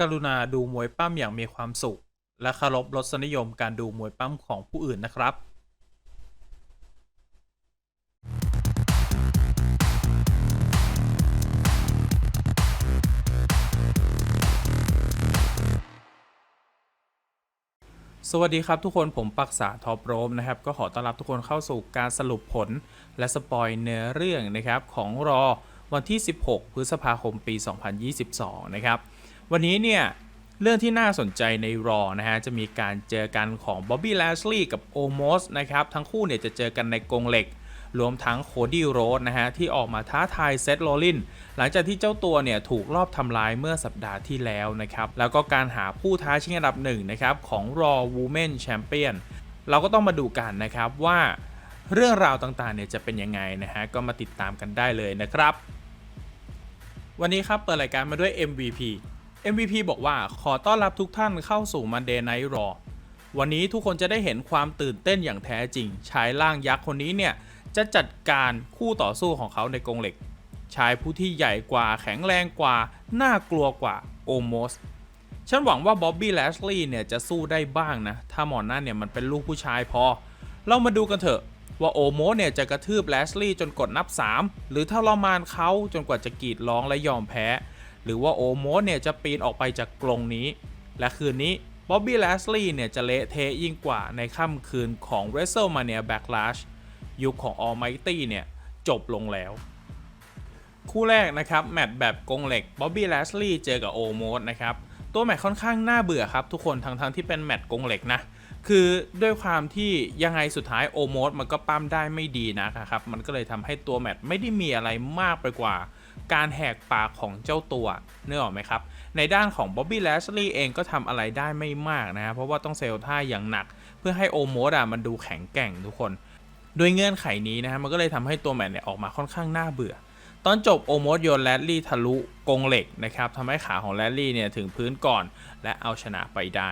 กรุณาดูมวยปั้มอย่างมีความสุข และเคารพรสนิยมการดูมวยปั้มของผู้อื่นนะครับสวัสดีครับทุกคนผมปักษาทอปโรมนะครับ ก็ขอต้อนรับทุกคนเข้าสู่การสรุปผล และสปอยเนื้อเรื่องนะครับ ของรอวันที่ 16 พฤษภาคมปี 2022 นะครับ วันนี้เนี่ยเรื่องที่น่าสนใจในรอนะฮะ จะมีการเจอกันของบ๊อบบี้แลชลีย์กับโอมอสนะครับ ทั้งคู่เนี่ยจะเจอกันในกรงเหล็ก รวมทั้งโคดี้โรสนะฮะ ที่ออกมาท้าทายเซธโรลลิน หลังจากที่เจ้าตัวเนี่ยถูกลอบทำลายเมื่อสัปดาห์ที่แล้วนะครับ แล้วก็การหาผู้ท้าชิงอันดับหนึ่งนะครับ ของรอ Women Champion เราก็ต้องมาดูกันนะครับว่าเรื่องราวต่างๆเนี่ยจะเป็นยังไงนะฮะ ก็มาติดตามกันได้เลยนะครับ วันนี้ครับเปิดรายการมาด้วย MVP MVP บอกว่าขอต้อนรับทุกท่านเข้าสู่ Monday Night Raw วันนี้ทุกคนจะได้เห็นความตื่นเต้นอย่างแท้จริง ชายร่างยักษ์คนนี้เนี่ย จะจัดการคู่ต่อสู้ของเขาในกรงเหล็ก ชายผู้ที่ใหญ่กว่าแข็งแรงกว่า น่ากลัวกว่าโอมสฉันหวังว่าบ๊อบบี้แลชลีย์เนี่ยจะสู้ได้บ้างนะ ถ้าหมอนนั่นเนี่ยมันเป็นลูกผู้ชายพอ เรามาดูกันเถอะว่าโอโมสเนี่ยจะกระทืบแลชลีย์จนกดนับ 3 หรือทรามานเขาจนกว่าจะกรีดร้องและยอมแพ้ หรือว่าโอโมสเนี่ยจะปีนออกไปจากกรงนี้ และคืนนี้บ๊อบบี้แลชลีย์เนี่ยจะเละเทะยิ่งกว่าในค่ำคืนของ WrestleMania Backlash ยุคของ Almighty เนี่ยจบลงแล้ว คู่แรกนะครับ แมตช์แบบกรงเหล็กบ๊อบบี้แลชลีย์เจอกับโอโมสนะครับ ตัวแมตช์ค่อนข้างน่าเบื่อครับ ทุกคนทั้งๆทที่เป็นแมตช์กรงเหล็กนะ คือด้วยความที่ยังไงสุดท้ายโอโมสมันก็ปั้มได้ไม่ดีนะครับ มันก็เลยทำให้ตัวแมตช์ไม่ได้มีอะไรมากไปกว่า การแหกปากของเจ้าตัวเนื้อออกไหมครับ ในด้านของบ๊อบบี้แลชลีย์เองก็ทำอะไรได้ไม่มากนะฮะเพราะว่าต้องเซลท่าอย่างหนัก เพื่อให้โอโมสอะมันดูแข็งแกร่งทุกคนโดยเงื่อนไขนี้นะฮะมันก็เลยทำให้ตัวแมตช์เนี่ยออกมาค่อนข้างน่าเบื่อ ตอนจบโอโมสโยนแรดลี่ทะลุกรงเหล็กนะครับทำให้ขาของแรดลี่เนี่ยถึงพื้นก่อน และเอาชนะไปได้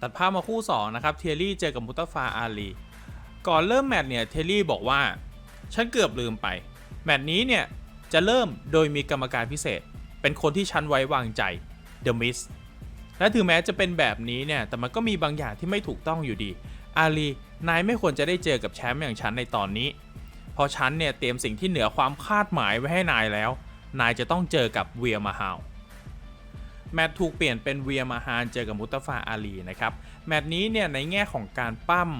ตัดภาพมาคู่2นะครับเทยรี่เจอกับมุตตาฟาอาลีก่อนเริ่มแมตช์เนี่ยเทยรี่บอกว่า ฉันเกือบลืมไป แมตช์นี้เนี่ย จะเริ่มโดยมีกรรมการพิเศษ เป็นคนที่ฉันไว้วางใจ The Miz และถึงแม้จะเป็นแบบนี้เนี่ย แต่มันก็มีบางอย่างที่ไม่ถูกต้องอยู่ดี อาลี นายไม่ควรจะได้เจอกับแชมป์อย่างฉันในตอนนี้ เพราะฉันเนี่ยเตรียมสิ่งที่เหนือความคาดหมายไว้ให้นายแล้ว นายจะต้องเจอกับเวียมาฮาวแมตถูกเปลี่ยนเป็นเวียมาฮานเจอกับมุตฟาอาลีนะครับ แมตนี้เนี่ยในแง่ของการปั้ม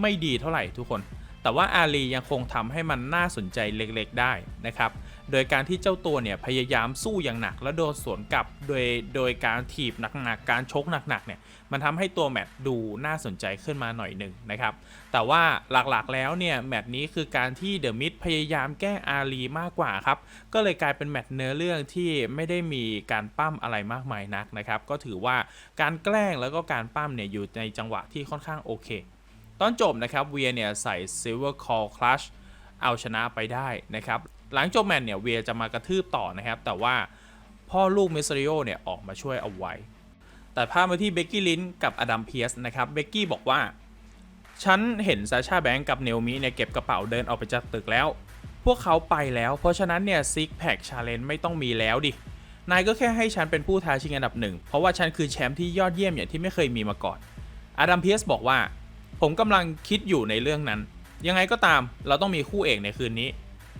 ไม่ดีเท่าไหร่ทุกคน แต่ว่าอาลียังคงทำให้มันน่าสนใจเล็กๆได้นะครับ โดยการที่เจ้าตัวเนี่ยพยายามสู้อย่างหนักแล้วโดนสวนกลับโดยโดยการถีบหนักๆการชกหนักๆเนี่ยมันทำให้ตัวแมตช์ดูน่าสนใจขึ้นมาหน่อยหนึ่งนะครับแต่ว่าหลักๆแล้วเนี่ยแมตช์นี้คือการที่เดอะมิดพยายามแก้อาลีมากกว่าครับก็เลยกลายเป็นแมตช์เนื้อเรื่องที่ไม่ได้มีการปั้มอะไรมากมายนักนะครับก็ถือว่าการแกล้งแล้วก็การปั้มเนี่ยอยู่ในจังหวะที่ค่อนข้างโอเคตอนจบนะครับเวียเนี่ยใส่ Silver Call Clutch เอาชนะไปได้นะครับ หลังจบแมตช์เนี่ยเวียจะมากระทืบต่อนะครับ แต่ว่าพ่อลูกมิสซิโอเนี่ยออกมาช่วยเอาไว้ แตัดภาพมาที่เบกกี้ลินกับอดัมเพียสนะครับเบกกี้บอกว่า ฉันเห็นซาชาแบงก์กับเนลมิเนี่ยเก็บกระเป๋าเดินออกไปจากตึกแล้ว พวกเขาไปแล้ว เพราะฉะนั้นเนี่ยซิกแพคชาเลนจ์ไม่ต้องมีแล้วดิ นายก็แค่ให้ฉันเป็นผู้ท้าชิงอันดับหนึ่ง เพราะว่าฉันคือแชมป์ที่ยอดเยี่ยมอย่างที่ไม่เคยมีมาก่อน อดัมเพียสบอกว่า ผมกำลังคิดอยู่ในเรื่องนั้น ยังไงก็ตามเราต้องมีคู่เอกในคืนนี้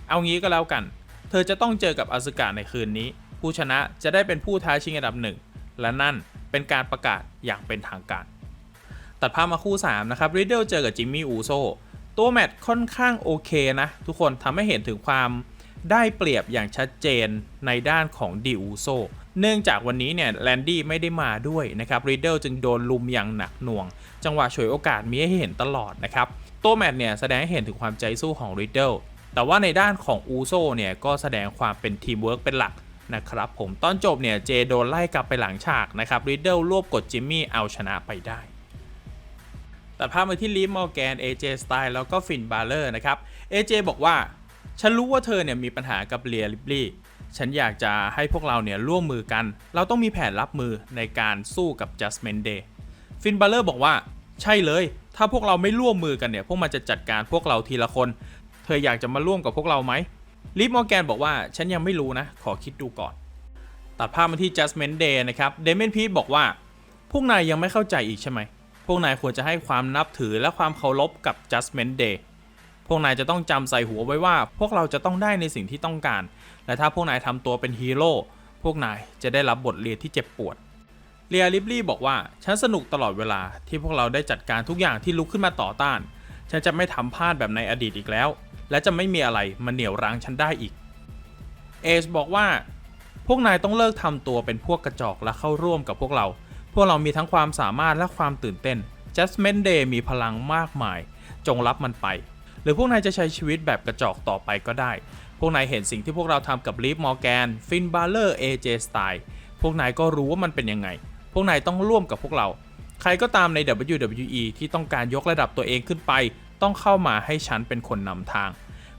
เอางี้ก็แล้วกัน เธอจะต้องเจอกับอาซึกะในคืนนี้ ผู้ชนะจะได้เป็นผู้ท้าชิงอันดับหนึ่งและนั่นเป็นการประกาศอย่างเป็นทางการ ตัดภาพมาคู่ 3 นะครับริดเดิลเจอกับจิมมี่อูโซตัวแมตช์ค่อนข้างโอเคนะ ทุกคนทำให้เห็นถึงความได้เปรียบอย่างชัดเจนในด้านของดิอูโซเนื่องจากวันนี้เนี่ยแลนดี้ไม่ได้มาด้วยนะครับริดเดิลจึงโดนลุมอย่างหนักหน่วง จังหวะฉวยโอกาสมีให้เห็นตลอดนะครับ ตัวแมตช์เนี่ยแสดงให้เห็นถึงความใจสู้ของริดเดิลแต่ว่าในด้านของอูโซเนี่ยก็แสดงความเป็นทีมเวิร์กเป็นหลักนะครับผมตอนจบเนี่ยเจโดนไล่กลับไปหลังฉากนะครับริดเดิลรวบกดจิมมี่เอาชนะไปได้แต่ภาพมาที่ลีฟมอร์แกน AJ สไตล์แล้วก็ฟินบาร์เลอร์นะครับ AJ บอกว่า ฉันรู้ว่าเธอเนี่ยมีปัญหากับเลียลิบลี่ ฉันอยากจะให้พวกเราเนี่ยร่วมมือกัน เราต้องมีแผนรับมือในการสู้กับ Judgment Day ฟินบาร์เลอร์บอกว่า ใช่เลย ถ้าพวกเราไม่ร่วมมือกันเนี่ย พวกมันจะจัดการพวกเราทีละคน เธออยากจะมาร่วมกับพวกเราไหมลิฟมอร์แกนบอกว่าฉันยังไม่รู้นะ ขอคิดดูก่อน ตัดภาพมาที่ Judgment Day นะครับเดเมนพีทบอกว่า พวกนายยังไม่เข้าใจอีกใช่ไหม พวกนายควรจะให้ความนับถือและความเคารพกับ Judgment Day พวกนายจะต้องจำใส่หัวไว้ว่า พวกเราจะต้องได้ในสิ่งที่ต้องการ และถ้าพวกนายทำตัวเป็นฮีโร่พวกนายจะได้รับบทเรียนที่เจ็บปวด เรียลิบลี่บอกว่าฉันสนุกตลอดเวลาที่พวกเราได้จัดการทุกอย่างที่ลุกขึ้นมาต่อต้าน ฉันจะไม่ทำพลาดแบบในอดีตอีกแล้ว และจะไม่มีอะไรมาเหนี่ยวรั้งฉันได้อีก เอชบอกว่า พวกนายต้องเลิกทำตัวเป็นพวกกระจอกและเข้าร่วมกับพวกเรา พวกเรามีทั้งความสามารถและความตื่นเต้น Judgment Day มีพลังมากมาย จงรับมันไป หรือพวกนายจะใช้ชีวิตแบบกระจอกต่อไปก็ได้ พวกนายเห็นสิ่งที่พวกเราทำกับลีฟมอร์แกน ฟินบาเลอร์ AJ Style พวกนายก็รู้ว่ามันเป็นยังไง วกนายต้องร่วมกับพวกเรา ใครก็ตามใน WWE ที่ต้องการยกระดับตัวเองขึ้นไป ต้องเข้ามาให้ฉันเป็นคนนำทาง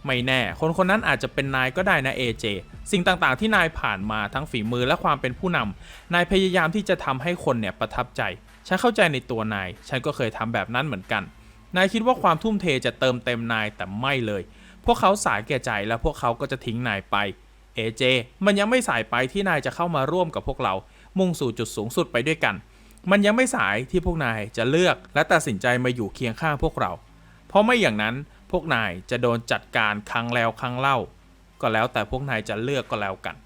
ไม่แน่ คนคนนั้นอาจจะเป็นนายก็ได้นะ AJ สิ่งต่างๆ ที่นายผ่านมาทั้งฝีมือและความเป็นผู้นำนายพยายามที่จะทำให้คนเนี่ยประทับใจ ฉันเข้าใจในตัวนาย ฉันก็เคยทำแบบนั้นเหมือนกัน นายคิดว่าความทุ่มเทจะเติมเต็มนายแต่ไม่เลย พวกเขาสายแก่ใจและพวกเขาก็จะทิ้งนายไป AJ มันยังไม่สายไปที่นายจะเข้ามาร่วมกับพวกเรา มุ่งสู่จุดสูงสุดไปด้วยกัน มันยังไม่สายที่พวกนายจะเลือกและตัดสินใจมาอยู่เคียงข้างพวกเรา เพราะไม่อย่างนั้นพวกนายจะโดนจัดการครั้งแล้วครั้งเล่า ก็แล้วแต่พวกนายจะเลือกก็แล้วกัน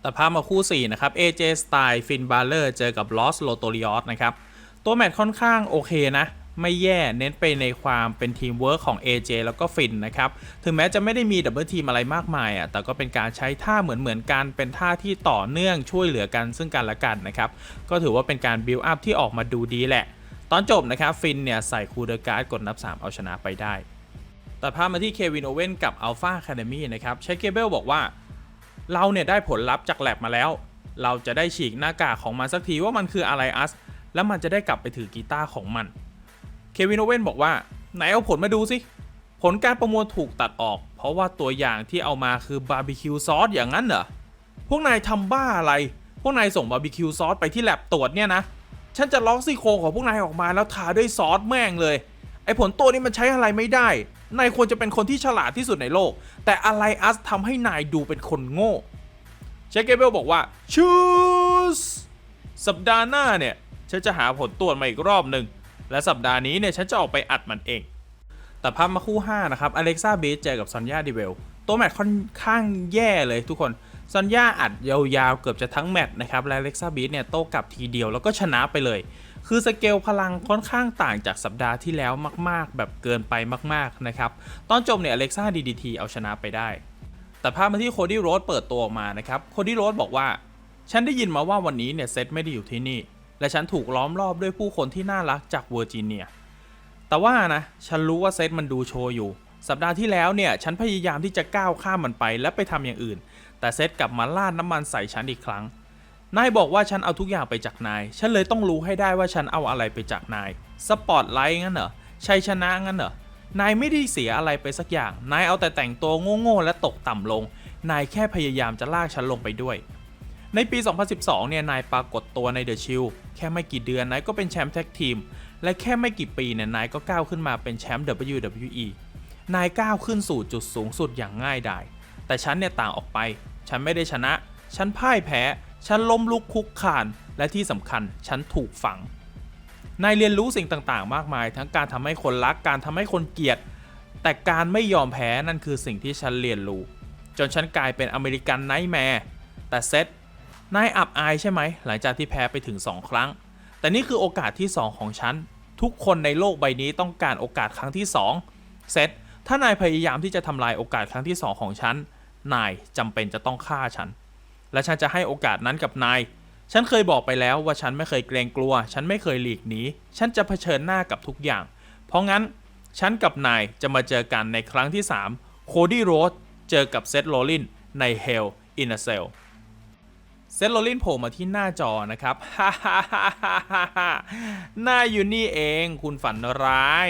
แต่พามาคู่ 4 นะครับ AJ Style Finn Balor เจอกับ Lost l o t o r i o s นะครับ ตัวแมตช์ค่อนข้างโอเคนะ ไม่แย่เน้นไปในความเป็นทีมเวิร์กของ AJ แล้วก็ฟินนะครับ ถึงแม้จะไม่ได้มีดับเบิลทีมอะไรมากมายอะแต่ก็เป็นการใช้ท่าเหมือนเหมือนกัน เป็นท่าที่ต่อเนื่องช่วยเหลือกันซึ่งกันและกันนะครับ ก็ถือว่าเป็นการบิลอัพที่ออกมาดูดีแหละ ตอนจบนะครับฟินเนี่ยใส่คูเดอร์การ์ดกดนับ 3 เอาชนะไปได้ แตัดภาพมาที่เควินโอเว่นกับอัลฟาคาเดมี่นะครับเชคเกเบลบอกว่า เราเนี่ยได้ผลลัพธ์จากแลบมาแล้ว เราจะได้ฉีกหน้ากากของมันสักทีว่ามันคืออะไรอัสแล้วมันจะได้กลับไปถือกีตาร์ของมัน เควินโอเว่นบอกว่า ไหนเอาผลมาดูสิ ผลการประมวลถูกตัดออก เพราะว่าตัวอย่างที่เอามาคือบาร์บีคิวซอสอย่างนั้นเหรอ พวกนายทำบ้าอะไร พวกนายส่งบาร์บีคิวซอสไปที่แลบตรวจเนี่ยนะ ฉันจะล็อกซี่โครงของพวกนายออกมาแล้วทาด้วยซอสแม่งเลย ไอ้ผลตัวนี้มันใช้อะไรไม่ได้ นายควรจะเป็นคนที่ฉลาดที่สุดในโลก แต่อะไรอัสทำให้นายดูเป็นคนโง่เชคเกเบลบอกว่าชูสสัปดาห์หน้าเนี่ย ฉันจะหาผลตรวจมาอีกรอบหนึ่ง และสัปดาห์นี้เนี่ยฉันจะออกไปอัดมันเอง แต่ภาพมาคู่ 5 นะครับอเล็กซ่าเบสเจอกับซอนยาดิเวลตัวแมตช์ค่อนข้างแย่เลยทุกคนซอนยาอัดยาวๆ เกือบจะทั้งแมตช์นะครับ และอเล็กซ่าเบสเนี่ยโต้กลับทีเดียวแล้วก็ชนะไปเลย คือสเกลพลังค่อนข้างต่างจากสัปดาห์ที่แล้วมากๆ แบบเกินไปมากๆนะครับ ตอนจบเนี่ยอเล็กซ่าดีดีทีเอาชนะไปได้ แต่ภาพมาที่โคดี้โรสเปิดตัวออกมานะครับ โคดี้โรสบอกว่า ฉันได้ยินมาว่าวันนี้เนี่ยเซตไม่ได้อยู่ที่นี่ และฉันถูกล้อมรอบด้วยผู้คนที่น่ารักจากเวอร์จิเนีย แต่ว่านะ ฉันรู้ว่าเซตมันดูโชว์อยู่ สัปดาห์ที่แล้วเนี่ย ฉันพยายามที่จะก้าวข้ามมันไปและไปทำอย่างอื่น แต่เซตกลับมาลาดน้ำมันใส่ฉันอีกครั้ง นายบอกว่าฉันเอาทุกอย่างไปจากนาย ฉันเลยต้องรู้ให้ได้ว่าฉันเอาอะไรไปจากนาย สปอตไลท์งั้นเหรอ ชัยชนะงั้นเหรอ นายไม่ได้เสียอะไรไปสักอย่าง นายเอาแต่แต่งตัวโง่ๆและตกต่ำลง นายแค่พยายามจะลากฉันลงไปด้วย ในปี 2012 เนี่ย นายปรากฏตัวในเดอะชิลแค่ไม่กี่เดือนนายก็เป็นแชมป์แท็กทีม และแค่ไม่กี่ปีเนี่ย นายก็ก้าวขึ้นมาเป็นแชมป์ WWE นายก้าวขึ้นสู่จุดสูงสุดอย่างง่ายดาย แต่ฉันเนี่ยต่างออกไป ฉันไม่ได้ชนะ ฉันพ่ายแพ้ ฉันล้มลุกคุกคาน และที่สำคัญฉันถูกฝัง นายเรียนรู้สิ่งต่างๆ มากมาย ทั้งการทำให้คนรัก การทำให้คนเกลียด แต่การไม่ยอมแพ้นั่นคือสิ่งที่ฉันเรียนรู้ จนฉันกลายเป็นอเมริกันไนท์แมร์ แต่เซต นายอับอายใช่ไหม หลังจากที่แพ้ไปถึง 2 ครั้ง แต่นี่คือโอกาสที่ 2 ของฉัน ทุกคนในโลกใบนี้ต้องการโอกาสครั้งที่ 2 เซตถ้านายพยายามที่จะทำลายโอกาสครั้งที่ 2 ของฉัน นายจำเป็นจะต้องฆ่าฉัน และฉันจะให้โอกาสนั้นกับนาย ฉันเคยบอกไปแล้วว่าฉันไม่เคยเกรงกลัว ฉันไม่เคยหลีกหนี ฉันจะเผชิญหน้ากับทุกอย่าง เพราะงั้นฉันกับนายจะมาเจอกันในครั้งที่3โคดี้โรสเจอกับเซธโรลินใน Hell in a Cell เซธโรลินโผล่มาที่หน้าจอนะครับฮ่าฮ่าฮ่าฮ่าฮ่าฮ่าหน้าอยู่นี่เองคุณฝันร้าย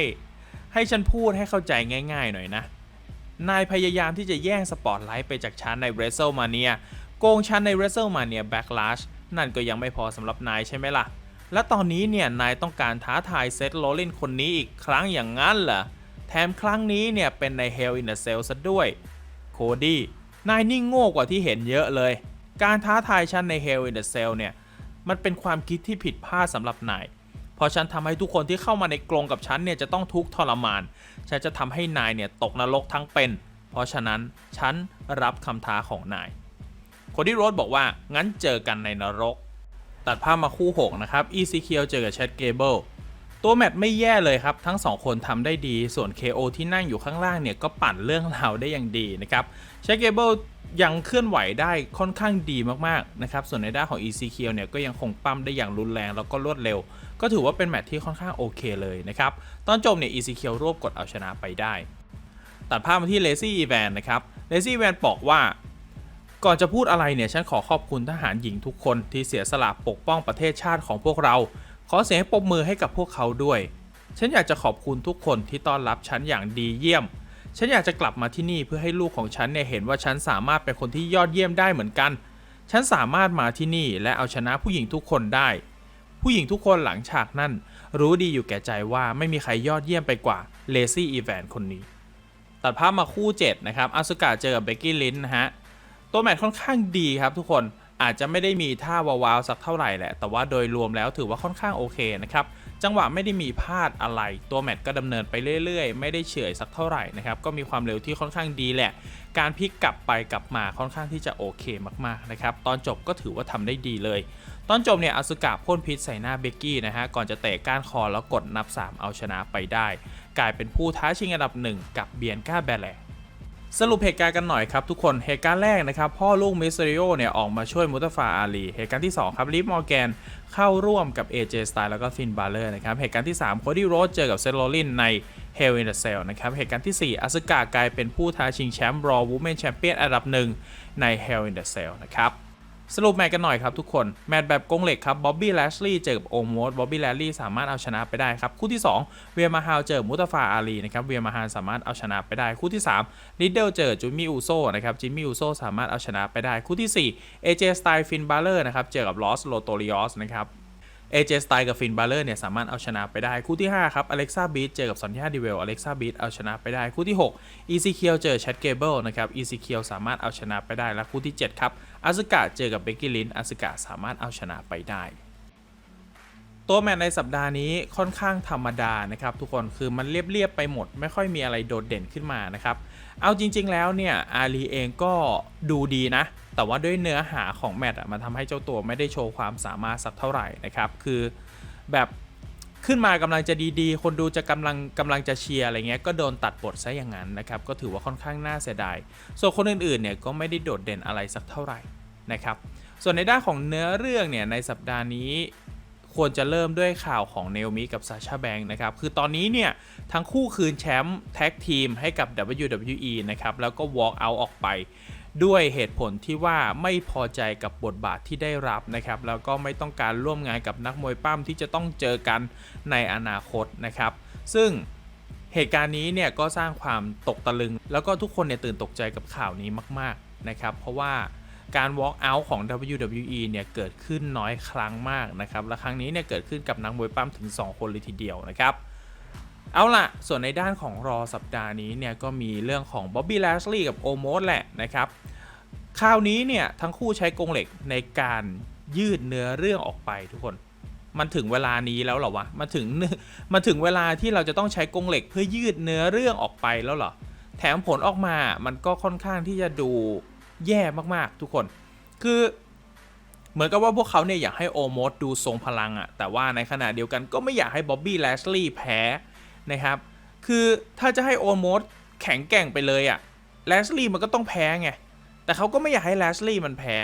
ให้ฉันพูดให้เข้าใจง่ายๆหน่อยนะ นายพยายามที่จะแย่งสปอตไลท์ไปจากฉันใน WrestleMania โกงฉันใน WrestleMania Backlash นั่นก็ยังไม่พอสำหรับนายใช่ไหมล่ะ และตอนนี้เนี่ยนายต้องการท้าทายเซธโรลินคนนี้อีกครั้งอย่างนั้นเหรอ แถมครั้งนี้เนี่ยเป็นใน Hell in a Cell ซะด้วย โคดี้ นายนี่โง่กว่าที่เห็นเยอะเลย การท้าทายฉันใน Hell in the Cell เนี่ย มันเป็นความคิดที่ผิดพลาดสำหรับนาย เพราะฉันทำให้ทุกคนที่เข้ามาในกรงกับฉันเนี่ยจะต้องทุกข์ทรมาน ฉันจะทำให้นายเนี่ยตกนรกทั้งเป็น เพราะฉะนั้นฉันรับคำท้าของนาย คนที่โรสบอกว่างั้นเจอกันในนรก ตัดภาพมาคู่ 6 นะครับ ECKL เจอกับแชทเกเบิล ตัวแมตช์ไม่แย่เลยครับ ทั้ง 2 คนทำได้ดีส่วน KO ที่นั่งอยู่ข้างล่างเนี่ยก็ปั่นเรื่องราวได้อย่างดีนะครับแชทเกเบิลยังเคลื่อนไหวได้ค่อนข้างดีมากๆนะครับส่วนในด้านของ ECKL เนี่ยก็ยังคงปั้มได้อย่างรุนแรงแล้วก็รวดเร็ว ก็ถือว่าเป็นแมตช์ที่ค่อนข้างโอเคเลยนะครับตอนจบเนี่ย ECKL รวบกดเอาชนะไปได้ ตัดภาพมาที่ Lazy Evan นนะครับ Lazy Evan บอกว่าก่อนจะพูดอะไรเนี่ยฉันขอขอบคุณทหารหญิงทุกคนที่เสียสละปกป้องประเทศชาติของพวกเรา ขอเสียงปรบมือให้กับพวกเขาด้วย ฉันอยากจะขอบคุณทุกคนที่ต้อนรับฉันอย่างดีเยี่ยม ฉันอยากจะกลับมาที่นี่เพื่อให้ลูกของฉันเนี่ยเห็นว่าฉันสามารถเป็นคนที่ยอดเยี่ยมได้เหมือนกัน ฉันสามารถมาที่นี่และเอาชนะผู้หญิงทุกคนได้ ผู้หญิงทุกคนหลังฉากนั่น รู้ดีอยู่แก่ใจว่าไม่มีใครยอดเยี่ยมไปกว่าเลซี่อีแวนคนนี้ ตัดภาพมาคู่ 7 นะครับอาสุกะเจอกับเบกกี้ลินนะฮะ ตัวแมตช์ค่อนข้างดีครับทุกคน อาจจะไม่ได้มีท่าวาวๆสักเท่าไหร่แหละ แต่ว่าโดยรวมแล้วถือว่าค่อนข้างโอเคนะครับ จังหวะไม่ได้มีพลาดอะไร ตัวแมตช์ก็ดำเนินไปเรื่อยๆ ไม่ได้เฉื่อยสักเท่าไหร่นะครับ ก็มีความเร็วที่ค่อนข้างดีแหละ การพลิกกลับไปกลับมาค่อนข้างที่จะโอเคมากๆนะครับ ตอนจบก็ถือว่าทำได้ดีเลย ตอนจบเนี่ยอสุกะพ่นพิษใส่หน้าเบกกี้นะฮะ ก่อนจะเตะก้านคอแล้วกดนับ 3 เอาชนะไปได้ กลายเป็นผู้ท้าชิงอันดับหนึ่งกับเบียนก้าแบแล สรุปเหตุการณ์กันหน่อยครับทุกคน เหตุการณ์แรกนะครับ พ่อลูกมิสเตอริโอเนี่ยออกมาช่วยมุตฟาอาลี เหตุการณ์ที่ 2 ครับลิฟมอร์แกนเข้าร่วมกับ AJ Styles แล้วก็ฟินบาเลอร์นะครับ เหตุการณ์ที่3โคดี้โรสเจอกับเซโรลินใน Hell in the Cell นะครับ เหตุการณ์ที่ 4อสกากลายเป็นผู้ท้าชิงแชมป์รอวูแมนแชมเปี้ยนอันดับหนึ่งใน Hell in the Cell นะครับ สรุปแมตช์กันหน่อยครับทุกคน แมตช์แบบกงเหล็กครับบ๊อบบี้แลชลีย์เจอกับโอมอสบ๊อบบี้แลชลีย์สามารถเอาชนะไปได้ครับ คู่ที่ 2 เวียมาฮาวเจอมุตฟาอาลีนะครับเวียมาฮาวสามารถเอาชนะไปได้ คู่ที่3ลิดเดิลเจอจิมมี่อูโซนะครับจิมมี่อูโซสามารถเอาชนะไปได้ คู่ที่4เอเจสไตล์ฟินบาเลอร์นะครับเจอกับลอสโลโตริออสนะครับ AJ Styles กับฟินบาเลอร์เนี่ยสามารถเอาชนะไปได้คู่ที่ 5 ครับอเล็กซ่าบีทเจอกับซอนยาดิเวลอเล็กซ่าบีทเอาชนะไปได้คู่ที่ 6 ECK เจอแชทเกเบิลนะครับ ECK สามารถเอาชนะไปได้และคู่ที่ 7 ครับอาซึกะเจอกับเบกกี้ลินอาซึกะสามารถเอาชนะไปได้ ตัวแมตช์ในสัปดาห์นี้ค่อนข้างธรรมดานะครับ ทุกคนคือมันเรียบๆไปหมด ไม่ค่อยมีอะไรโดดเด่นขึ้นมานะครับ เอาจริง ๆ แล้วเนี่ยอาลีเองก็ดูดีนะ แต่ว่าด้วยเนื้อหาของแมตช์มันทำให้เจ้าตัวไม่ได้โชว์ความสามารถสักเท่าไหร่นะครับ คือแบบขึ้นมากำลังจะดีๆ คนดูจะกำลังกำลังจะเชียร์อะไรเงี้ยก็โดนตัดบทซะอย่างนั้นนะครับ ก็ถือว่าค่อนข้างน่าเสียดาย ส่วนคนอื่นๆเนี่ยก็ไม่ได้โดดเด่นอะไรสักเท่าไหร่นะครับ ส่วนในด้านของเนื้อเรื่องเนี่ยในสัปดาห์นี้ควรจะเริ่มด้วยข่าวของเนลมิกับซาชาแบงนะครับ คือตอนนี้เนี่ย ทั้งคู่คืนแชมป์แท็กทีมให้กับ WWE นะครับ แล้วก็ walk out ออกไป ด้วยเหตุผลที่ว่าไม่พอใจกับบทบาทที่ได้รับนะครับ แล้วก็ไม่ต้องการร่วมงานกับนักมวยปั้มที่จะต้องเจอกันในอนาคตนะครับ ซึ่งเหตุการณ์นี้เนี่ยก็สร้างความตกตะลึง แล้วก็ทุกคนเนี่ยตื่นตกใจกับข่าวนี้มาก ๆนะครับ เพราะว่าการ walk out ของ WWE เนี่ยเกิดขึ้นน้อยครั้งมากนะครับ และครั้งนี้เนี่ยเกิดขึ้นกับนักมวยปั้มถึง 2 คนเลยทีเดียวนะครับ เอาล่ะ ส่วนในด้านของรอสัปดาห์นี้เนี่ยก็มีเรื่องของบ๊อบบี้แลชลีย์กับโอโมสแหละนะครับ คราวนี้เนี่ยทั้งคู่ใช้กงเหล็กในการยืดเนื้อเรื่องออกไปทุกคน มันถึงเวลานี้แล้วเหรอวะ มันถึงมันถึงเวลาที่เราจะต้องใช้กงเหล็กเพื่อยืดเนื้อเรื่องออกไปแล้วเหรอ แถมผลออกมา มันก็ค่อนข้างที่จะดูแย่มากๆ ทุกคน คือเหมือนกับว่าพวกเขาเนี่ยอยากให้โอโมสดูทรงพลังอะแต่ว่าในขณะเดียวกันก็ไม่อยากให้บ๊อบบี้แลชลีย์แพ้ นะครับ คือถ้าจะให้โอโมสแข็งแกร่งไปเลยอะแลชลีย์มันก็ต้องแพ้ไง แต่เขาก็ไม่อยากให้แลชลีย์มันแพ้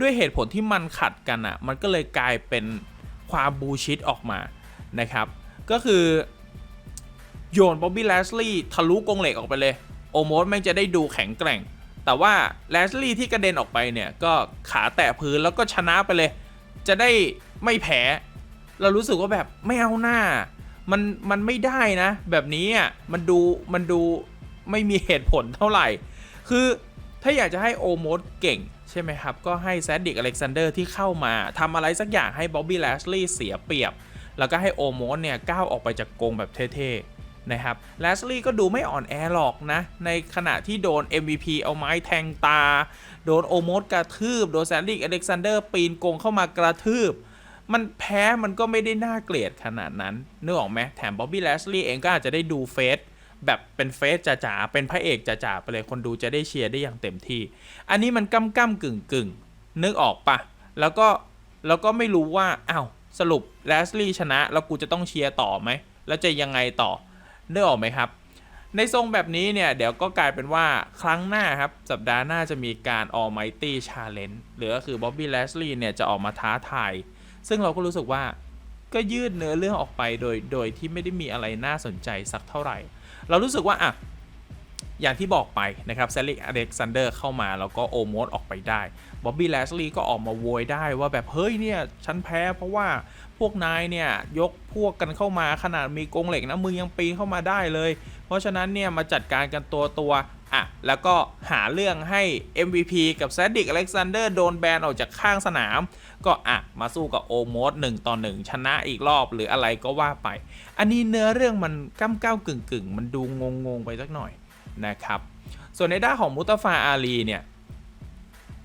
ด้วยเหตุผลที่มันขัดกันอะมันก็เลยกลายเป็นความบูชิดออกมานะครับ ก็คือ โยนบ๊อบบี้แลชลีย์ทะลุกงเหล็กออกไปเลย โอโมสแม่งจะได้ดูแข็งแกร่ง แต่ว่าแลชลีย์ที่กระเด็นออกไปเนี่ยก็ขาแตะพื้นแล้วก็ชนะไปเลย จะได้ไม่แพ้ เรารู้สึกว่าแบบไม่เอาหน้า มันมันไม่ได้นะ แบบนี้อะมันดูมันดูไม่มีเหตุผลเท่าไหร่ คือถ้าอยากจะให้โอโมสเก่งใช่ไหมครับ ก็ให้แซดดิกอเล็กซานเดอร์ที่เข้ามาทำอะไรสักอย่างให้บ๊อบบี้แลชลีย์เสียเปรียบ แล้วก็ให้โอโมสเนี่ยก้าวออกไปจากกรงแบบเท่ๆนะครับแลสลี่ก็ดูไม่อ่อนแอหรอกนะ ในขณะที่โดน MVP เอาไม้แทงตา โดนโอโมสกระทืบ โดนแซนดิกอเล็กซานเดอร์ปีนกงเข้ามากระทืบ มันแพ้มันก็ไม่ได้น่าเกลียดขนาดนั้นนึกออกไหมแถมบ๊อบบี้แลสลี่เองก็อาจจะได้ดูเฟสแบบเป็นเฟสจ๋าๆเป็นพระเอกจ๋าๆไปเลยคนดูจะได้เชียร์ได้อย่างเต็มที่ อันนี้มันก้ำก้ำกึ่งกึ่งนึกออกปะแล้วก็แล้วก็ไม่รู้ว่าอ้าวสรุปแลสลี่ชนะ แล้วกูจะต้องเชียร์ต่อไหมแล้วจะยังไงต่อนึกออกไหมครับ ในทรงแบบนี้เนี่ย เดี๋ยวก็กลายเป็นว่าครั้งหน้าครับ สัปดาห์หน้าจะมีการ Almighty Challenge หรือก็คือ Bobby Lashley เนี่ยจะออกมาท้าทาย ซึ่งเราก็รู้สึกว่าก็ยืดเนื้อเรื่องออกไปโดยโดยที่ไม่ได้มีอะไรน่าสนใจสักเท่าไหร่ เรารู้สึกว่าอะอย่างที่บอกไปนะครับเซลิกอเล็กซานเดอร์เข้ามา แล้วก็โอโมสออกไปได้บ๊อบบี้แลสลีย์ก็ออกมาโวยได้ว่าแบบ เฮ้ยเนี่ยฉันแพ้เพราะว่าพวกนายเนี่ยยกพวกกันเข้ามาขนาดมีกงเหล็กนะมึงยังปีนเข้ามาได้เลย เพราะฉะนั้นเนี่ยมาจัดการกันตัวตัวอะแล้วก็หาเรื่องให้ MVP กับแซดดิกอเล็กซานเดอร์โดนแบนออกจากข้างสนาม ก็อะมาสู้กับโอโมสหนึ่งต่อหนึ่งชนะอีกรอบหรืออะไรก็ว่าไป อันนี้เนื้อเรื่องมันก้ำก้าวกึ่งกึ่งมันดูงงงไปสักหน่อยนะครับ ส่วนในด้านของมุตฟาอาลีเนี่ย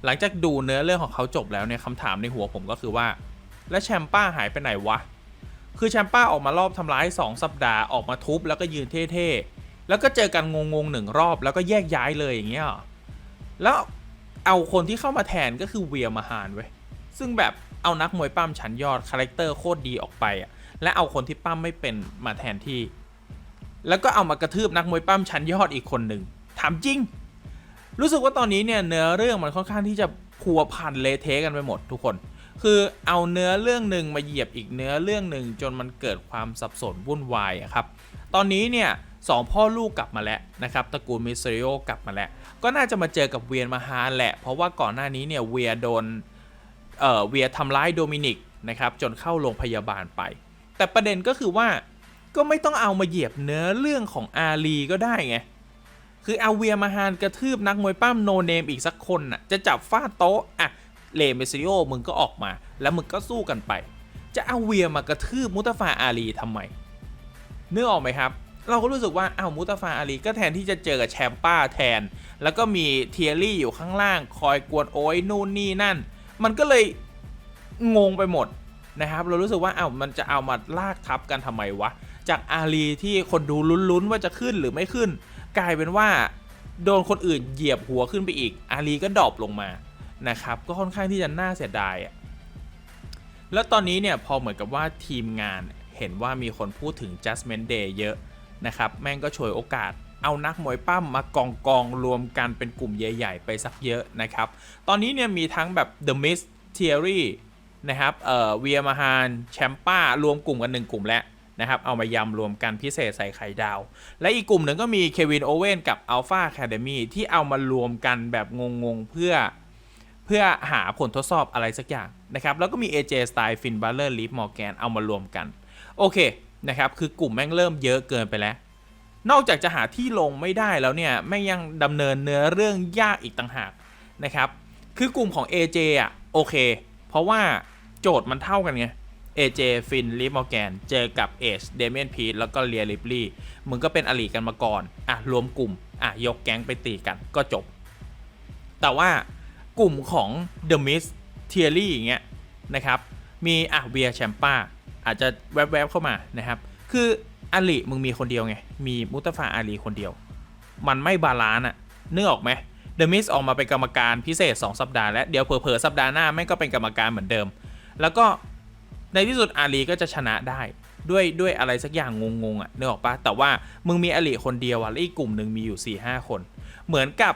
หลังจากดูเนื้อเรื่องของเขาจบแล้วเนี่ยคำถามในหัวผมก็คือว่า แล้วแชมป้าหายไปไหนวะ คือแชมป้าออกมารอบทำร้าย 2 สัปดาห์ออกมาทุบแล้วก็ยืนเท่ๆ แล้วก็เจอกันงงๆหนึ่งรอบแล้วก็แยกย้ายเลยอย่างเงี้ยแล้วเอาคนที่เข้ามาแทนก็คือเวียมาฮานเว้ยซึ่งแบบเอานักมวยปั้มชั้นยอดคาแรคเตอร์โคตรดีออกไปอะและเอาคนที่ปั้มไม่เป็นมาแทนที่ แล้วก็เอามากระทืบนักมวยปั้มชั้นยอดอีกคนหนึ่งถามจริง รู้สึกว่าตอนนี้เนี่ยเนื้อเรื่องมันค่อนข้างที่จะพัวพันเลเทกันไปหมดทุกคน คือเอาเนื้อเรื่องหนึ่งมาเหยียบอีกเนื้อเรื่องหนึ่งจนมันเกิดความสับสนวุ่นวายครับ ตอนนี้เนี่ย สองพ่อลูกกลับมาแล้วนะครับตระกูลมิสเซริโอกลับมาแล้ว ก็น่าจะมาเจอกับเวียนมาฮานแหละ เพราะว่าก่อนหน้านี้เนี่ยเวียโดนเอ่อเวียทำร้ายโดมินิกนะครับจนเข้าโรงพยาบาลไป แต่ประเด็นก็คือว่าก็ไม่ต้องเอามาเหยียบเนื้อเรื่องของอาลีก็ได้ไงคือเอาเวียมาฮานกระทืบนักมวยปั้มโนเนมอีกสักคนน่ะจะจับฟาดโต๊ะอะเลเมซิโอมึงก็ออกมา แล้วมึงก็สู้กันไป จะเอาเวียมากระทืบมุตฟาอาลีทำไมเนึกออกไหมครับ เราก็รู้สึกว่าอ้าวมุตฟาอาลีก็แทนที่จะเจอกับแชมป้าแทน แล้วก็มีเทียรี่อยู่ข้างล่าง คอยกวนโอ้ยนู่นนี่นั่น มันก็เลยงงไปหมดนะครับ เรารู้สึกว่าอ้าวมันจะเอามาลากทับกันทำไมวะ จากอาลีที่คนดูลุ้นๆว่าจะขึ้นหรือไม่ขึ้น กลายเป็นว่า โดนคนอื่นเหยียบหัวขึ้นไปอีก อาลีก็ดรอปลงมานะครับ ก็ค่อนข้างที่จะน่าเสียดายอะแล้วตอนนี้เนี่ยพอเหมือนกับว่าทีมงานเห็นว่ามีคนพูดถึง Judgment Day เยอะ นะครับแม่งก็ฉวยโอกาสเอานักมวยปั้มมากองกองรวมกันเป็นกลุ่มใหญ่ ๆ ไปสักเยอะนะครับ ตอนนี้เนี่ยมีทั้งแบบ The Mist h e o r y นะครับเอ่อเวียมาฮานแชมป้ารวมกลุ่มกันหนึ่งกลุ่มแล้วนะครับ เอามายำรวมกันพิเศษใส่ไข่ดาว และอีกกลุ่มหนึ่งก็มีเควินโอเว่นกับ Alpha Academy ที่เอามารวมกันแบบงง ๆ เพื่อเพื่อหาผลทดสอบอะไรสักอย่างนะครับ แล้วก็มี AJ Styles Finn Balor Liv Morgan เอามารวมกัน โอเค นะครับคือกลุ่มแม่งเริ่มเยอะเกินไปแล้ว นอกจากจะหาที่ลงไม่ได้แล้วเนี่ยแม่งยังดำเนินเนื้อเรื่องยากอีกต่างหากนะครับคือกลุ่มของ AJ อะโอเค เพราะว่าโจทย์มันเท่ากันไง AJ ฟินลิฟมอร์แกนเจอกับเอชเดเมียนพีทแล้วก็เลียริปลี่มึงก็เป็นอลีกันมาก่อนอะรวมกลุ่มอะยกแก๊งไปตีกันก็จบ แต่ว่ากลุ่มของ The Miss t i e r y อย่างเงี้ยนะครับ มีอะเวียแชมป้า อาจจะแวบๆเข้ามานะครับ คืออาลีมึงมีคนเดียวไง มีมุตฟาอาลีคนเดียว มันไม่บาลานซ์อะนึกออกไหมเดอะมิสออกมาเป็นกรรมการพิเศษ 2 สัปดาห์แล้ว เดี๋ยวเผลอๆสัปดาห์หน้าแม่งก็เป็นกรรมการเหมือนเดิม แล้วก็ในที่สุดอาลีก็จะชนะได้ด้วยด้วยอะไรสักอย่างงงๆอะนึกออกปะแต่ว่ามึงมีอาลีคนเดียวอะแล้วอีกกลุ่มหนึ่งมีอยู่ 4 5 คน เหมือนกับ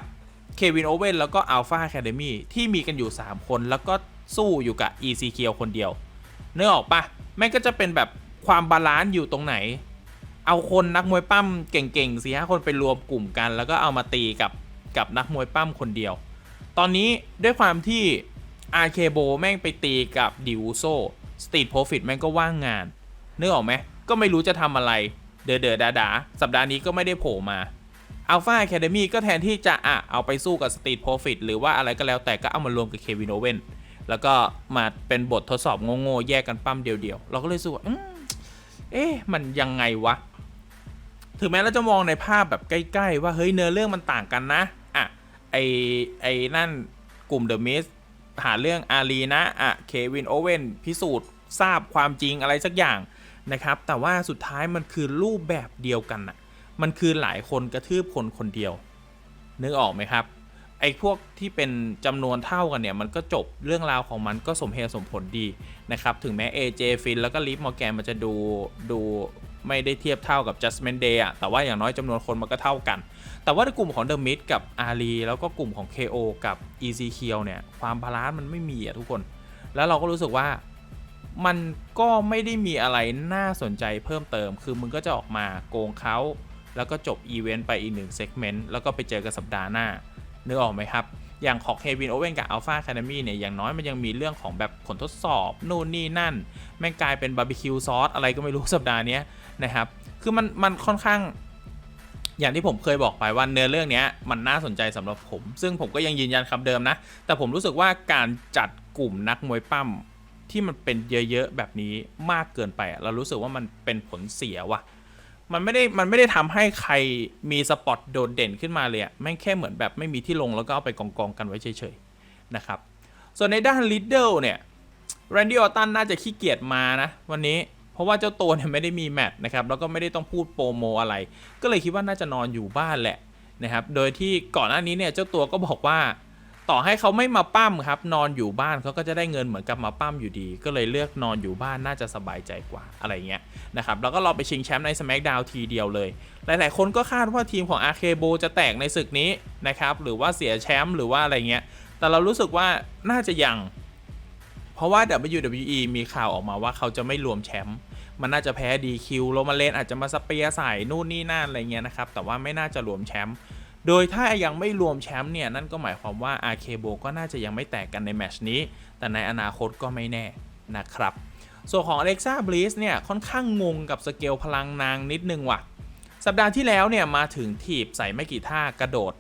เควินโอเว่นแล้วก็อัลฟาแคเดมี่ที่มีกันอยู่ 3 คน แล้วก็สู้อยู่กับ e c q คนเดียวนึกออกปะ แม่งก็จะเป็นแบบความบาลานซ์อยู่ตรงไหน เอาคนนักมวยปั้มเก่งๆสี่ห้าคนไปรวมกลุ่มกัน แล้วก็เอามาตีกับกับนักมวยปั้มคนเดียว ตอนนี้ด้วยความที่ RK b o แม่งไปตีกับดิวโซสตรีทโปรฟิตแม่งก็ว่างงานนึกออกไหมก็ไม่รู้จะทำอะไร เดอเดอดาดาสัปดาห์นี้ก็ไม่ได้โผล่มา Alpha Academy ก็แทนที่จะอะเอาไปสู้กับ Street Profit หรือว่าอะไรก็แล้วแต่ก็เอามารวมกับเควินโอเว่น แล้วก็มาเป็นบททดสอบโง่ๆแยกกันปั้มเดียวๆ เราก็เลยรู้ว่าเอ๊ะมันยังไงวะ ถึงแม้เราจะมองในภาพแบบใกล้ ๆ ว่าเฮ้ยเนื้อเรื่องมันต่างกันนะ อะ ไอไอนั่นกลุ่มเดอะมิสหาเรื่องอารีนะ อะ เควินโอเว่นพิสูจน์ทราบความจริงอะไรสักอย่างนะครับ แต่ว่าสุดท้ายมันคือรูปแบบเดียวกันน่ะ มันคือหลายคนกระทืบคนคนเดียว นึกออกไหมครับ ไอ้พวกที่เป็นจำนวนเท่ากันเนี่ยมันก็จบเรื่องราวของมันก็สมเหตุสมผลดีนะครับ ถึงแม้ AJ ฟินแล้วก็ลิฟมอร์แกนมันจะดูดูไม่ได้เทียบเท่ากับ Judgment Day อะแต่ว่าอย่างน้อยจำนวนคนมันก็เท่ากัน แต่ว่าในกลุ่มของ The Mid กับ a r i แล้วก็กลุ่มของ KO กับ Easy k i l เนี่ย ความบาลานซ์มันไม่มีอะทุกคน แล้วเราก็รู้สึกว่ามันก็ไม่ได้มีอะไรน่าสนใจเพิ่มเติม คือมึงก็จะออกมาโกงเขา แล้วก็จบอีเวนต์ไปอีกหนึ่งเซกเมนต์ แล้วก็ไปเจอกันสัปดาห์หน้า นึกออกไหมครับ อย่างของเควินโอเว่นกับอัลฟาแคามี่เนี่ย อย่างน้อยมันยังมีเรื่องของแบบผลทดสอบ นู่นนี่นั่น แม่งกลายเป็นบาร์บีคิวซอสอะไรก็ไม่รู้สัปดาห์นี้นะครับ คือมันมันค่อนข้าง อย่างที่ผมเคยบอกไปว่าเนื้อเรื่องนี้มันน่าสนใจสำหรับผม ซึ่งผมก็ยังยืนยันคำเดิมนะ แต่ผมรู้สึกว่าการจัดกลุ่มนักมวยปั้มที่มันเป็นเยอะๆแบบนี้มากเกินไปเรารู้สึกว่ามันเป็นผลเสียว่ะ มันไม่ได้มันไม่ได้ทำให้ใครมีสปอตโดดเด่นขึ้นมาเลยอะแม่งแค่เหมือนแบบไม่มีที่ลงแล้วก็เอาไปกองกองกันไว้เฉยๆนะครับ ส่วนในด้านลิดเดิลเนี่ยแรนดี้ออตตันน่าจะขี้เกียจมานะวันนี้เพราะว่าเจ้าตัวเนี่ยไม่ได้มีแมตช์นะครับแล้วก็ไม่ได้ต้องพูดโปรโมอะไร ก็เลยคิดว่าน่าจะนอนอยู่บ้านแหละนะครับโดยที่ก่อนหน้านี้เนี่ยเจ้าตัวก็บอกว่า ต่อให้เขาไม่มาปั้มครับ นอนอยู่บ้านเขาก็จะได้เงินเหมือนกับมาปั้มอยู่ดี ก็เลยเลือกนอนอยู่บ้านน่าจะสบายใจกว่าอะไรเงี้ยนะครับแล้วก็รอไปชิงแชมป์ใน SmackDown ทีเดียวเลย หลายๆ คนก็คาดว่าทีมของ RK b o จะแตกในศึกนี้นะครับหรือว่าเสียแชมป์หรือว่าอะไรเงี้ยแต่เรารู้สึกว่าน่าจะยังเพราะว่า WWE มีข่าวออกมาว่าเขาจะไม่รวมแชมป์มันน่าจะแพ้ดีคิวโรมาเลนอาจจะมาสเปียใส่นู่นนี่นั่นอะไรเงี้ยนะครับแต่ว่าไม่น่าจะรวมแชมป์ โดยถ้ายังไม่รวมแชมป์เนี่ย นั่นก็หมายความว่า RK b o ก็น่าจะยังไม่แตกกันในแมชนี้ แต่ในอนาคตก็ไม่แน่นะครับ ส่วนของ Alexa Bliss เนี่ยค่อนข้างงงกับสเกลพลังนางนิดนึงว่ะ สัปดาห์ที่แล้วเนี่ยมาถึงถีบใส่ไม่กี่ท่ากระโดด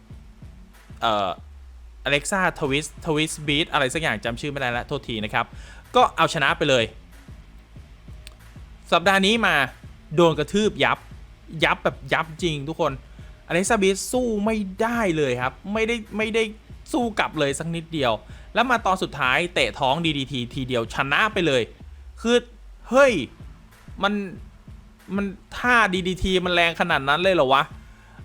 เอ่อ Alexa Twist Twist Beat อะไรสักอย่างจำชื่อไม่ได้แล้วโทษทีนะครับ ก็เอาชนะไปเลย สัปดาห์นี้มาโดนกระทืบยับ ยับแบบยับจริงทุกคน อเล็กซาบิสสู้ไม่ได้เลยครับ ไม่ได้ไม่ได้สู้กลับเลยสักนิดเดียว แล้วมาตอนสุดท้ายเตะท้อง DDT ทีทีเดียวชนะไปเลย คือเฮ้ยมันมันท่า DDT มันแรงขนาดนั้นเลยเหรอวะ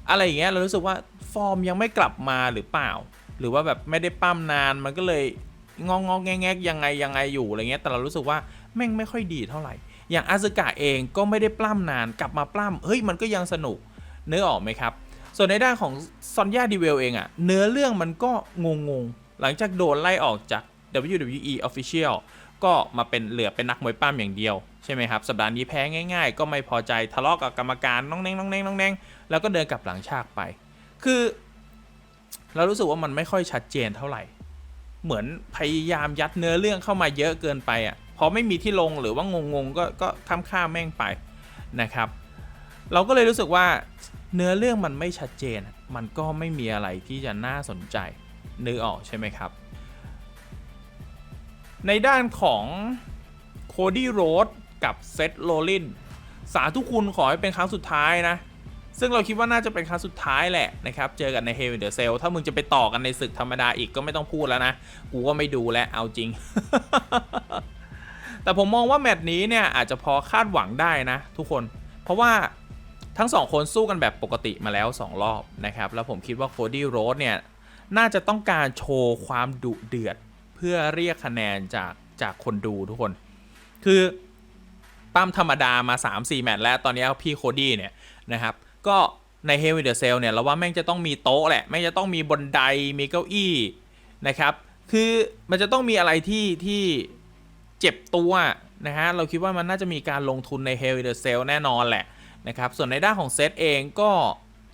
อะไรอย่างเงี้ยเรารู้สึกว่าฟอร์มยังไม่กลับมาหรือเปล่า หรือว่าแบบไม่ได้ปั้มนานมันก็เลยงองงแงแงยังไงยังไงอยู่อะไรเงี้ยแต่เรารู้สึกว่าแม่งไม่ค่อยดีเท่าไหร่ อย่างอาซึกะเองก็ไม่ได้ปล้ำนานกลับมาปล้ำเฮ้ยมันก็ยังสนุกเนื้อออกไหมครับ ส่วนในด้านของซอนยาดีเวลเองอะเนื้อเรื่องมันก็งงงๆหลังจากโดนไล่ออกจาก WWE Official ก็มาเป็นเหลือเป็นนักมวยปั้มอย่างเดียว ใช่ไหมครับ สัปดาห์นี้แพ้ง่าย ๆ ก็ไม่พอใจทะเลาะกับกรรมการน้องแนงน้องแนงน้องแนงแล้วก็เดินกลับหลังฉากไป คือ เรารู้สึกว่ามันไม่ค่อยชัดเจนเท่าไหร่ เหมือนพยายามยัดเนื้อเรื่องเข้ามาเยอะเกินไปอะพอไม่มีที่ลงหรือว่างงๆก็ก็ข้ามข้ามๆแม่งไปนะครับ เราก็เลยรู้สึกว่า เนื้อเรื่องมันไม่ชัดเจน มันก็ไม่มีอะไรที่จะน่าสนใจนึกออกใช่ไหมครับ ในด้านของโคดี้โรดกับเซธโรลินสาธุคุณขอให้เป็นครั้งสุดท้ายนะ ซึ่งเราคิดว่าน่าจะเป็นครั้งสุดท้ายแหละนะครับ เจอกันใน Hell in the Cell ถ้ามึงจะไปต่อกันในศึกธรรมดาอีกก็ไม่ต้องพูดแล้วนะ กูก็ไม่ดูแล้วเอาจริง แต่ผมมองว่าแมตช์นี้เนี่ยอาจจะพอคาดหวังได้นะทุกคน เพราะว่า ทั้งสองคนสู้กันแบบปกติมาแล้ว 2 รอบนะครับ แล้วผมคิดว่าโคดี้โรดเนี่ย น่าจะต้องการโชว์ความดุเดือด เพื่อเรียกคะแนนจากจากคนดูทุกคน คือปั้มธรรมดามา 3-4 แมตช์แล้วตอนนี้พี่โคดี้เนี่ยนะครับ ก็ใน Hell in the Cell เนี่ยเราว่าแม่งจะต้องมีโต๊ะแหละแม่งจะต้องมีบนไดมีเก้าอี้นะครับ คือมันจะต้องมีอะไรที่ที่เจ็บตัวนะฮะเราคิดว่ามันน่าจะมีการลงทุนใน Hell in the Cell แน่นอนแหละ นะครับ ส่วนในด้านของเซตเองก็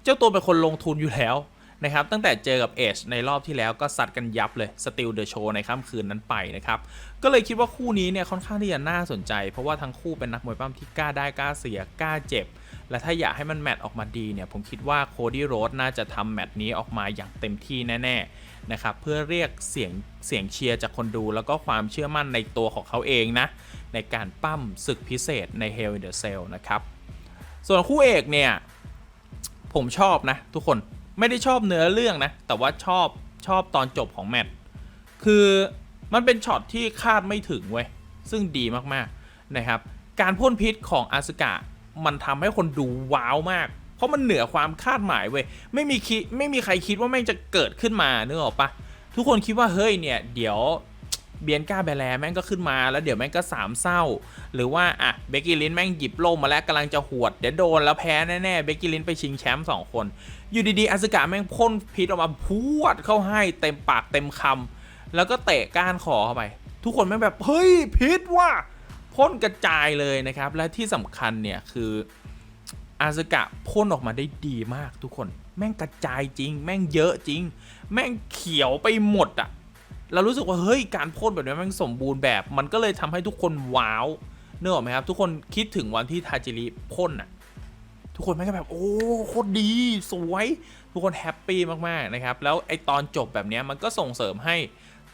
เจ้าตัวเป็นคนลงทุนอยู่แล้วนะครับ ตั้งแต่เจอกับเอชในรอบที่แล้วก็ซัดกันยับเลยสติลเดอะโชว์ในค่ำคืนนั้นไปนะครับ ก็เลยคิดว่าคู่นี้เนี่ยค่อนข้างที่จะน่าสนใจ เพราะว่าทั้งคู่เป็นนักมวยปั้มที่กล้าได้กล้าเสียกล้าเจ็บ และถ้าอยากให้มันแมตช์ออกมาดีเนี่ยผมคิดว่าโคดี้โรดน่าจะทำแมตช์นี้ออกมาอย่างเต็มที่แน่ๆนะครับเพื่อเรียกเสียงเสียงเชียร์จากคนดู แล้วก็ความเชื่อมั่นในตัวของเขาเองนะในการปั้มศึกพิเศษใน Hell in the Cell นะครับ ส่วนคู่เอกเนี่ย ผมชอบนะ ทุกคนไม่ได้ชอบเนื้อเรื่องนะ แต่ว่าชอบชอบตอนจบของแมตช์คือมันเป็นช็อตที่คาดไม่ถึงเว้ยซึ่งดีมากๆนะครับ การพ่นพิษของอาสกะมันทำให้คนดูว้าวมาก เพราะมันเหนือความคาดหมายเว้ยไม่มีคิดไม่มีใครคิดว่าแม่งจะเกิดขึ้นมานึกออกปะทุกคนคิดว่าเฮ้ยเนี่ย เดี๋ยว เบียนก้าแบแลแม่งก็ขึ้นมาแล้วเดี๋ยวแม่งก็สามเศร้า หรือว่าอะเบกกี้ลินแม่งหยิบโล่มาแล้วกำลังจะหวดเดี๋ยวโดนแล้วแพ้แน่ๆเบกกี้ลินไปชิงแชมป์สองคน อยู่ดีๆอาสึกะแม่งพ่นพิษออกมาพวดเข้าให้เต็มปากเต็มคำแล้วก็เตะก้านคอเข้าไป ทุกคนแม่งแบบเฮ้ยพิษว่ะพ่นกระจายเลยนะครับ และที่สำคัญเนี่ยคืออาสึกะพ่นออกมาได้ดีมากทุกคน แม่งกระจายจริง แม่งเยอะจริง แม่งเขียวไปหมดอะ เรารู้สึกว่าเฮ้ยการพ่นแบบนี้แม่งสมบูรณ์แบบ มันก็เลยทำให้ทุกคนว้าวเนออไหมครับ ทุกคนคิดถึงวันที่ทาจิริพ่นอะทุกคนม่งก็แบบโอ้โคตรดีสวย ทุกคนแฮปปี้มากๆนะครับแล้วไอตอนจบแบบนี้มันก็ส่งเสริมให้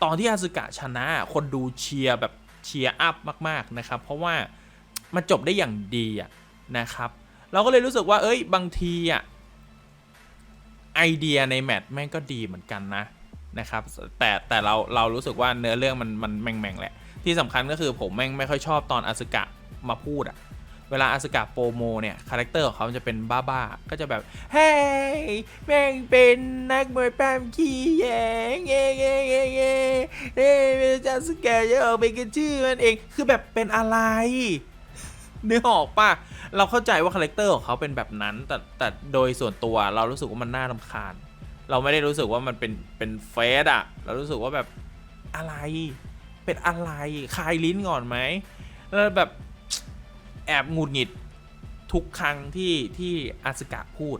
ตอนที่อาซึกะชนะ คนดูเชียร์แบบเชียร์อัพมากๆนะครับเพราะว่ามันจบได้อย่างดีอะนะครับ เราก็เลยรู้สึกว่าเอ้ยบางทีอะไอเดียในแมตช์แม่งก็ดีเหมือนกันนะ นะครับแต่แต่เราเรารู้สึกว่าเนื้อเรื่องมันมันแม่งๆแหละ ที่สำคัญก็คือผมแม่งไม่ค่อยชอบตอนอาซึกะมาพูดอะเวลาอาสกาโปรโมเนี่ยคาแรคเตอร์ของเขาจะเป็นบ้าๆก็จะแบบเฮ้ยแม่งเป็นนักมวยแปล้ำขี้แยงเย่เย่เย่เย่เฮ้ยอาสกาจะออกไปกันชื่อมันเองคือแบบเป็นอะไรเนื้อออกป่ะเราเข้าใจว่าคาแรคเตอร์ของเขาเป็นแบบนั้น แต่แต่โดยส่วนตัวเรารู้สึกว่ามันน่ารำคาญ เราไม่ได้รู้สึกว่ามันเป็นเป็นเฟสอะเรารู้สึกว่าแบบอะไรเป็นอะไรคลายลิ้นก่อนไหมแล้วแบบแอบหงุดหงิดทุกครั้งที่ที่อาสึกะพูด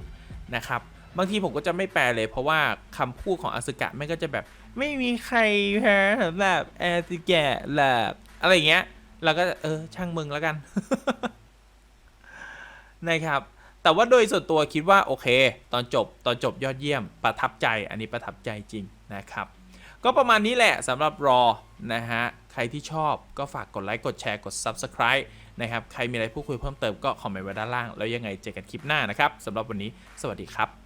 นะครับ บางทีผมก็จะไม่แปลเลยเพราะว่าคำพูดของอาสึกะไม่ก็จะแบบไม่มีใครแพ้สำหรับอสึกะหลับอะไรอย่างเงี้ยเราก็เออช่างมึงแล้วกัน นะครับ แต่ว่าโดยส่วนตัวคิดว่าโอเค ตอนจบตอนจบยอดเยี่ยม ประทับใจอันนี้ประทับใจจริงนะครับ ก็ประมาณนี้แหละสำหรับรอนะฮะ ใครที่ชอบก็ฝากกดไลค์กดแชร์กด Subscribe นะครับ ใครมีอะไรพูดคุยเพิ่มเติมก็คอมเมนต์ไว้ด้านล่าง แล้วยังไงเจอกันคลิปหน้านะครับสำหรับวันนี้ สวัสดีครับ